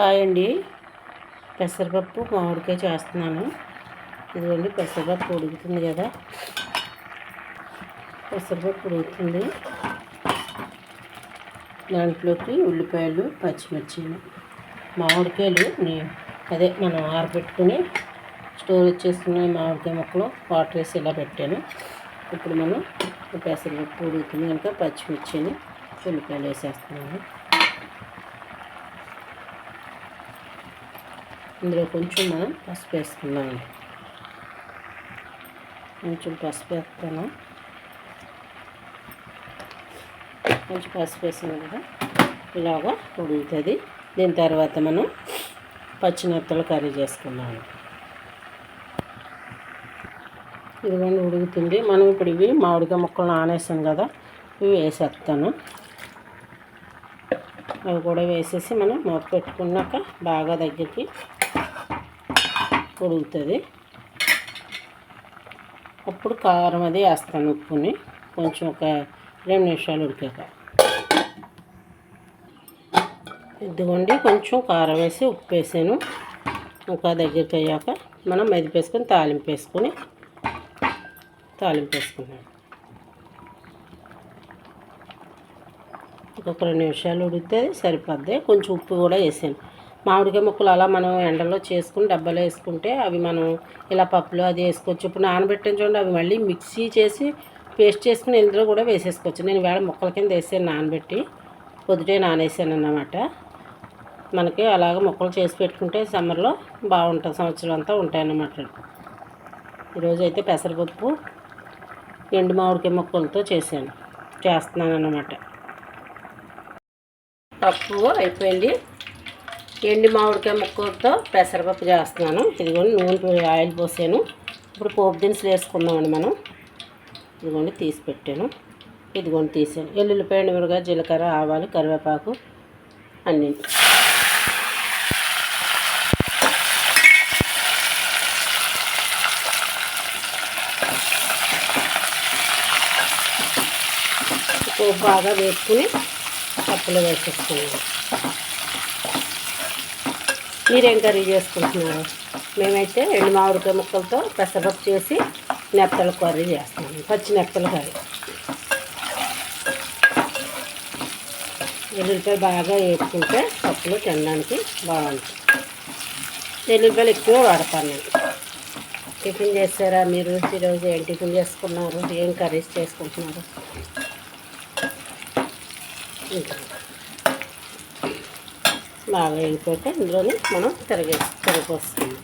Hi అండి. పెసరపప్పు మామిడికాయ చేస్తున్నాను. ఇదిగోండి పెసరపప్పు ఉడుకుతుంది కదా. పెసరపప్పు ఉడుకుతుంది. దాంట్లోకి ఉల్లిపాయలు పచ్చిమిర్చి మామిడికాయలు అదే మనం ఆరబెట్టుకుని స్టోరేజ్ చేసుకున్న మామిడికాయ ముక్కలు వాటర్ వేసి ఇలా పెట్టాను. ఇప్పుడు మనం పెసరపప్పు ఉడుకుతుంది కనుక పచ్చిమిర్చిని ఉల్లిపాయలు వేసేస్తున్నాను. ఇందులో కొంచెం మనం పసుపు వేసుకుందామండి కొంచెం పసుపు వేస్తాను. కొంచెం పసుపు వేసాను కదా? ఇలాగా ఉడుకుతుంది. దీని తర్వాత మనం పచ్చిమిరపలు కర్రీ చేసుకున్నాము ఇదిగోండి ఉడుకుతుంది. మనం ఇప్పుడు ఇవి మామిడికాయ ముక్కలు నానేసాం కదా? ఇవి వేసేస్తాను. అవి కూడా వేసేసి మనం మూత పెట్టుకున్నాక బాగా దగ్గరికి ఉడుకుతుంది అప్పుడు కారం అది వేస్తాను ఉప్పుని. కొంచెం ఒక రెండు నిమిషాలు ఉడికాక. ఇదిగోండి కొంచెం కారం వేసి ఉప్పు వేసాను. ఇంకా దగ్గరికి అయ్యాక మనం మెదిపేసుకొని తాలింపు వేసుకొని తాలింపు వేసుకున్నాం ఇంకొక రెండు నిమిషాలు ఉడికితే సరిపోద్ది. కొంచెం ఉప్పు కూడా వేసాను. మామిడికాయ ముక్కలు అలా మనం ఎండలో చేసుకుని డబ్బాలో వేసుకుంటే అవి మనం ఇలా పప్పులు అది వేసుకోవచ్చు. ఇప్పుడు నానబెట్టిన చూడండి అవి మళ్ళీ మిక్సీ చేసి పేస్ట్ చేసుకుని ఇందులో కూడా వేసేసుకోవచ్చు. నేను వేళ ముక్కల కింద వేసాను నానబెట్టి పొద్దుటే నానేసాను అన్నమాట. మనకి అలాగ ముక్కలు చేసి పెట్టుకుంటే సమ్మర్లో బాగుంటుంది సంవత్సరం అంతా ఉంటాయన్నమాట ఈరోజు అయితే పెసరపప్పు ఎండు మామిడికాయ ముక్కలతో చేశాను చేస్తున్నాను అన్నమాట. పప్పు అయిపోయింది. ఎండి మామిడికాయ ముక్కలతో పెసరపప్పు చేస్తున్నాను. ఇదిగోండి నూనె ఆయిల్ పోసాను. ఇప్పుడు పోపు దినుసులు వేసుకుందామండి మనం. ఇదిగోండి తీసి పెట్టాను. ఇదిగోండి తీసాను. ఎల్లుల్లిపాయ మిరగా జీలకర్ర ఆవాలు కరివేపాకు అన్నీ పోపు బాగా వేసుకుని పప్పులో వేసేసుకున్నాను. మీరేం కర్రీ చేసుకుంటున్నారు? మేమైతే ఎండు మామిడికాయ ముక్కలతో పెసరపప్పు చేసి నెత్తల కర్రీ చేస్తాము పచ్చి నెత్తల కర్రీ. ఎల్లుల్లిపాయ బాగా వేసుకుంటే పప్పులు తినడానికి బాగుంటుంది. ఎల్లుల్లిపాయలు ఎక్కువ వాడతాను నేను. టిఫిన్ చేస్తారా మీరు? ఈరోజు ఏం టిఫిన్ చేసుకున్నారు? ఏం కర్రీస్ చేసుకుంటున్నారు? ఇంకా బాగా వేగిపోతే ఇందులోనే మనం తిరగే తిరగపోస్తుంది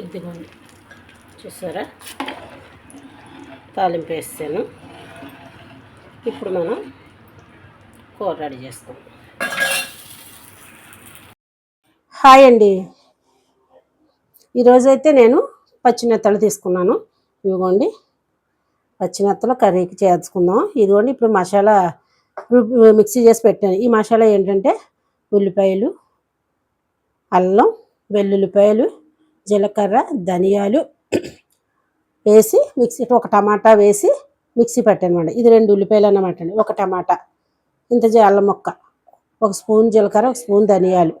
ఇదిగోండి. చూసారా? తాలింపు వేసాను. ఇప్పుడు మనం కూర రెడీ చేస్తాం. హాయ్ అండి. ఈరోజైతే నేను పచ్చిమెత్తలు తీసుకున్నాను. ఇవ్వండి పచ్చినెత్తలు కర్రీకి చేసుకుందాం ఇదిగోండి ఇప్పుడు మసాలా మిక్సీ చేసి పెట్టాను. ఈ మసాలా ఏంటంటే ఉల్లిపాయలు అల్లం వెల్లుల్లిపాయలు జీలకర్ర ధనియాలు వేసి మిక్సీ ఒక టమాటా వేసి మిక్సీ పెట్టానమాట ఇది రెండు ఉల్లిపాయలు అన్నమాట అండి. ఒక టమాటా ఇంత జీ- అల్లం మొక్క ఒక స్పూన్ జీలకర్ర ఒక స్పూన్ ధనియాలు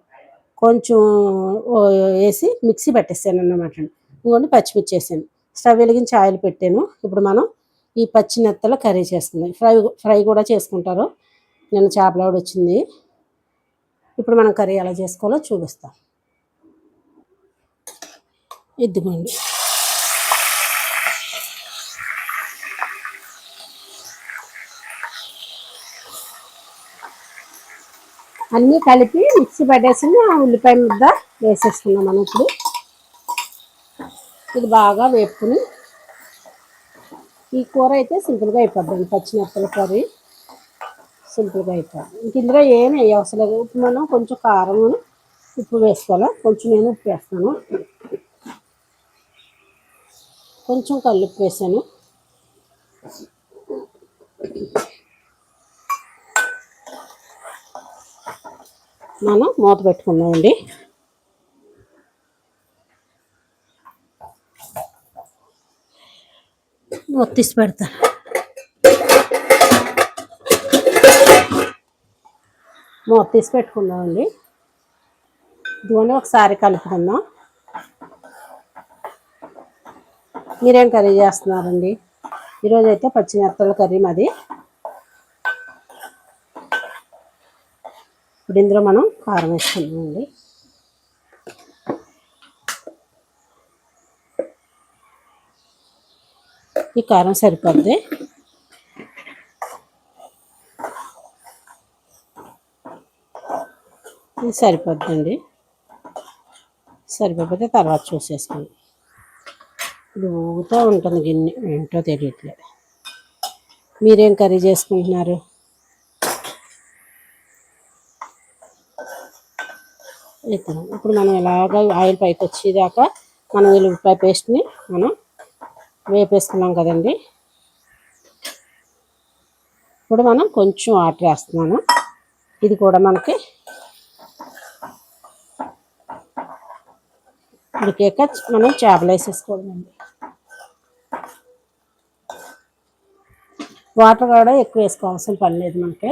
కొంచెం వేసి మిక్సీ పెట్టేసాను అన్నమాట అండి. ఇంకోండి పచ్చిమిర్చి వేసాను. స్టవ్ వెలిగించి ఆయిల్ పెట్టాను. ఇప్పుడు మనం ఈ పచ్చి నెత్తలు కర్రీ చేస్తుంది. ఫ్రై ఫ్రై కూడా చేసుకుంటారు. నేను చేపలాడు వచ్చింది. ఇప్పుడు మనం కర్రీ ఎలా చేసుకోవాలో చూపిస్తాం. ఇదిగోండి. అన్నీ కలిపి మిక్సీ పట్టేసి ఆ ఉల్లిపాయ ముద్ద వేసేసుకున్నాం మనం ఇప్పుడు. ఇది బాగా వేపుకుని ఈ కూర అయితే సింపుల్గా అయిపోద్ది పచ్చిమిరపల కర్రీ. సింపుల్గా అయిపోద్ది. ఇంక ఇందులో ఏం వేయవసరం లేదు. ఉప్పు మనం కొంచెం కారం ఉప్పు వేసుకోవాలి? కొంచెం నేను ఉప్పు వేస్తాను. కొంచెం కల్లుప్పు వేసాను. మనం మూత పెట్టుకున్నామండి ఒత్తిసి పెడతా. ఒత్తిసి తీసి పెట్టుకుందామండి దూని ఒకసారి కలుపుకుందాం. మీరేం కర్రీ చేస్తున్నారండి? ఈరోజైతే అయితే పచ్చిమిరపకాయల కర్రీ మాది. ఇప్పుడు ఇందులో మనం కారం వేసుకుందామండి. ఈ కారం సరిపోద్ది. ఇది సరిపోద్దండి. సరిపోతే తర్వాత చూసేసుకోండి ఇది ఊగుతూ ఉంటుంది గిన్నె. ఏంటో తెలియట్లేదు మీరేం కర్రీ చేసుకుంటున్నారు? ఇతను ఇప్పుడు మనం ఇలాగ ఆయిల్ పైకి వచ్చేదాకా మనం ఉల్లిపాయ పేస్ట్ని మనం వేపేసుకున్నాం కదండి. ఇప్పుడు మనం కొంచెం వాటర్ వేస్తున్నాను. ఇది కూడా మనకి ఉడికాక మనం చేపలు వేసేసుకోవాలండి వాటర్ కూడా ఎక్కువ వేసుకోవాల్సిన పని లేదు మనకి.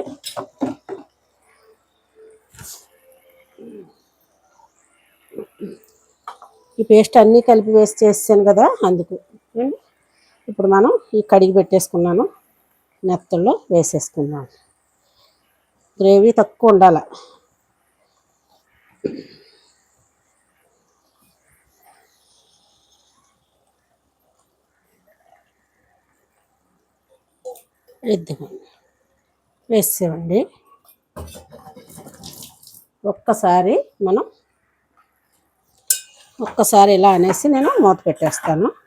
ఈ పేస్ట్ అన్నీ కలిపి వేసి చేసాను కదా అందుకు. ఇప్పుడు మనం ఈ కడిగి పెట్టేసుకున్నాను. నెత్తల్లో వేసేసుకుందాం. గ్రేవీ తక్కువ ఉండాలి. వేసేవండి. ఒక్కసారి మనం ఒక్కసారి ఇలా అనేసి నేను మూత పెట్టేస్తాను.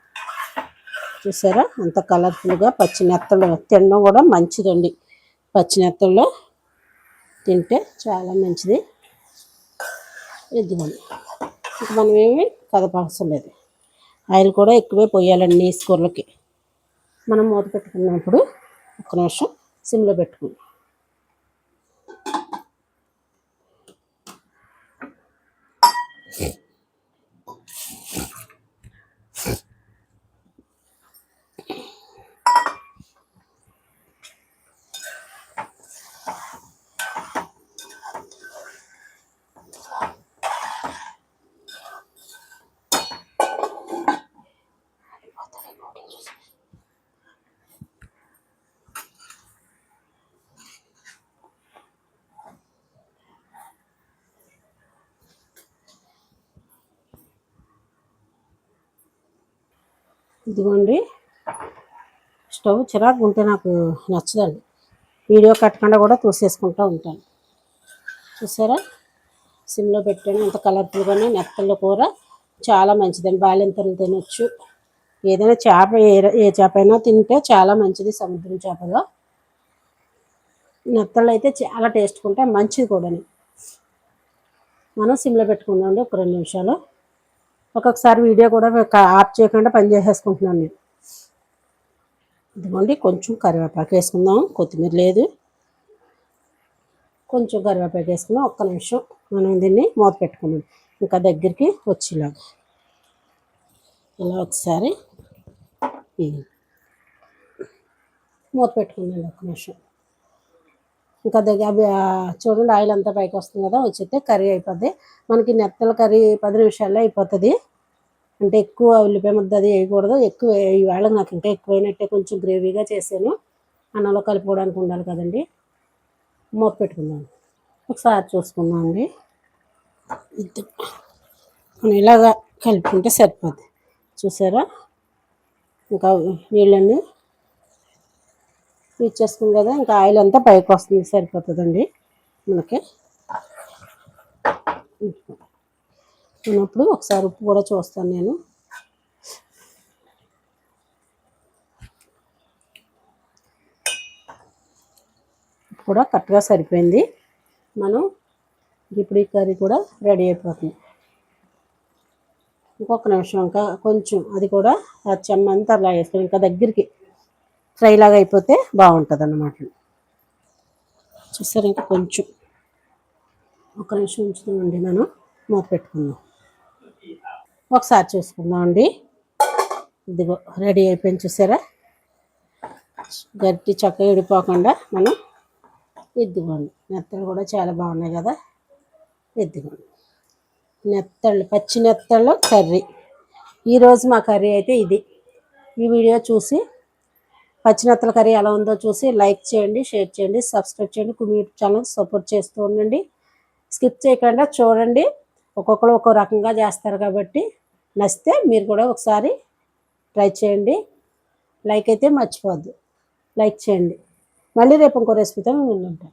చూసారా? అంత కలర్ఫుల్గా పచ్చి నెత్తలు తినడం కూడా మంచిదండి. పచ్చి నెత్తల్లో తింటే చాలా మంచిది. ఇదిగోండి. ఇక మనం ఏమి కదపవసరం లేదు. ఆయిల్ కూడా ఎక్కువే పోయాలండి నీసు కూరలకి. మనం మూత పెట్టుకున్నప్పుడు ఒక నిమిషం సిమ్లో పెట్టుకుందాం. ఇదిగోండి. స్టవ్ చిరాకు ఉంటే నాకు నచ్చదండి. వీడియో కట్టకుండా కూడా చూసేసుకుంటూ ఉంటాను. చూసారా? సిమ్లో పెట్టాను. ఎంత కలర్ఫుల్గానే నెత్తల కూర. చాలా మంచిదండి. బాలింతలు తినొచ్చు. ఏదైనా చేప ఏ ఏ చేప అయినా తింటే చాలా మంచిది సముద్రం చేపలో. నెత్తళ్ళు అయితే చాలా టేస్ట్ ఉంటాయి. మంచిది కూడా మనం సిమ్లో పెట్టుకుందామండి. ఒక రెండు నిమిషాలు. ఒక్కొక్కసారి వీడియో కూడా ఆఫ్ చేయకుండా పని చేసేసుకుంటున్నాను నేను. ఇదిగోండి కొంచెం కరివేపాకు వేసుకుందాం. కొత్తిమీర లేదు. కొంచెం కరివేపాకు వేసుకుందాం. ఒక్క నిమిషం మనం దీన్ని మూత పెట్టుకున్నాం ఇంకా దగ్గరికి వచ్చేలాగా. ఇలా ఒకసారి మూత పెట్టుకుందాం. ఒక్క నిమిషం. ఇంకా దగ్గర అవి చూడండి ఆయిల్ అంతా పైకి వస్తుంది కదా వచ్చితే కర్రీ అయిపోద్ది. మనకి నెత్తల కర్రీ పది నిమిషాల్లో అయిపోతుంది. అంటే ఎక్కువ ఉల్లిపాయ ముద్ద అది వేయకూడదు. ఎక్కువ ఈవేళ నాకు ఇంకా ఎక్కువైనట్టే కొంచెం గ్రేవీగా చేశాను. అన్నంలో కలుపుకోవడానికి ఉండాలి కదండి. మూత పెట్టుకుందాం. ఒకసారి చూసుకుందాం అండి. మనం ఇలాగా కలుపుకుంటే సరిపోద్ది. చూసారా? ఇంకా నీళ్ళన్నీ ఇచ్చేసుకుంది కదా ఇంకా ఆయిల్ అంతా పైకి వస్తుంది సరిపోతుందండి మనకి. ఉన్నప్పుడు ఒకసారి ఉప్పు కూడా చూస్తాను నేను. ఉప్పు కూడా కరెక్ట్గా సరిపోయింది. మనం ఇప్పుడు ఈ కర్రీ కూడా రెడీ అయిపోతుంది. ఇంకొక నిమిషం ఇంకా కొంచెం అది కూడా ఆ చెమ్మంతా అలా వేసుకొని ఇంకా దగ్గరికి ఫ్రై లాగా అయిపోతే బాగుంటుంది అన్నమాట చూసారు ఇంకా కొంచెం ఒక నిమిషం ఉంచుతామండి మనం మూత పెట్టుకుందాం. ఒకసారి చూసుకుందాం అండి. ఇదిగో రెడీ అయిపోయింది చూసారా? గట్టి చక్కగా విడిపోకుండా మనం ఇదిగోండి నెత్తలు కూడా చాలా బాగున్నాయి కదా? ఇదిగోండి నెత్తళ్ళు పచ్చి నెత్తళ్ళు కర్రీ. ఈరోజు మా కర్రీ అయితే ఇది. ఈ వీడియో చూసి పచ్చినత్తల కర్రీ ఎలా ఉందో చూసి లైక్ చేయండి షేర్ చేయండి సబ్స్క్రైబ్ చేయండి. యూట్యూబ్ ఛానల్ సపోర్ట్ చేస్తూ ఉండండి. స్కిప్ చేయకుండా చూడండి. ఒక్కొక్కరు ఒక్కో రకంగా చేస్తారు కాబట్టి నచ్చితే మీరు కూడా ఒకసారి ట్రై చేయండి. లైక్ అయితే మర్చిపోద్దు లైక్ చేయండి. మళ్ళీ రేపు ఇంకో రెసిపీతో మేము ఉంటాం.